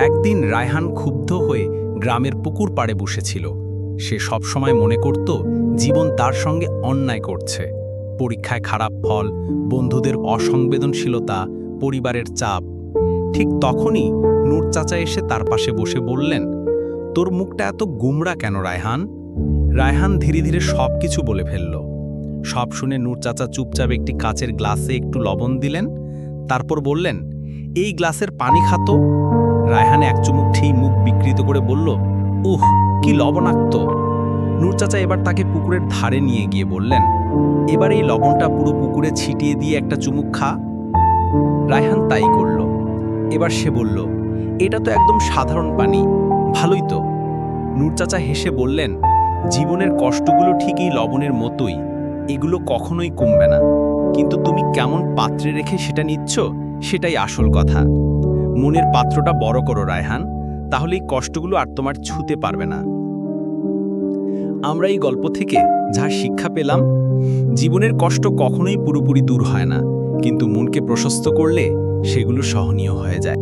একদিন রায়হান ক্ষুব্ধ হয়ে গ্রামের পুকুর পাড়ে বসেছিল। সে সবসময় মনে করত, জীবন তার সঙ্গে অন্যায় করছে। পরীক্ষায় খারাপ ফল, বন্ধুদের অসংবেদনশীলতা, পরিবারের চাপ। ঠিক তখনই নূর চাচা এসে তার পাশে বসে বললেন, তোর মুখটা এত গুমরা কেন রায়হান? রায়হান ধীরে ধীরে সব কিছু বলে ফেলল। সব শুনে নূর চাচা চুপচাপ একটি কাচের গ্লাসে একটু লবণ দিলেন, তারপর বললেন, এই গ্লাসের পানি খাতো রায়হান এক চুমুক ঠিই মুখ বিকৃত করে বলল, উহ, কি লবণাক্ত। নূর চাচা এবার তাকে পুকুরের ধারে নিয়ে গিয়ে বললেন, এবার এই লবণটা পুরো পুকুরে ছিটিয়ে দিয়ে একটা চুমুক খা। রায়হান তাই করল। এবার সে বলল, এটা তো একদম সাধারণ পানি, ভালোই তো। নূর চাচা হেসে বললেন, জীবনের কষ্টগুলো ঠিকই লবণের মতোই, এগুলো কখনোই কমবে না। কিন্তু তুমি কেমন পাত্রে রেখে সেটা নিচ্ছ, সেটাই আসল কথা। মনের পাত্রটা বড় করো, রায়হান। তাহলে এই কষ্টগুলো আর তোমার ছুতে পারবে না। আমরা এই গল্প থেকে যা শিক্ষা পেলাম, জীবনের কষ্ট কখনোই পুরোপুরি দূর হয় না, কিন্তু মনকে প্রশস্ত করলে সেগুলো সহনীয় হয়ে যায়।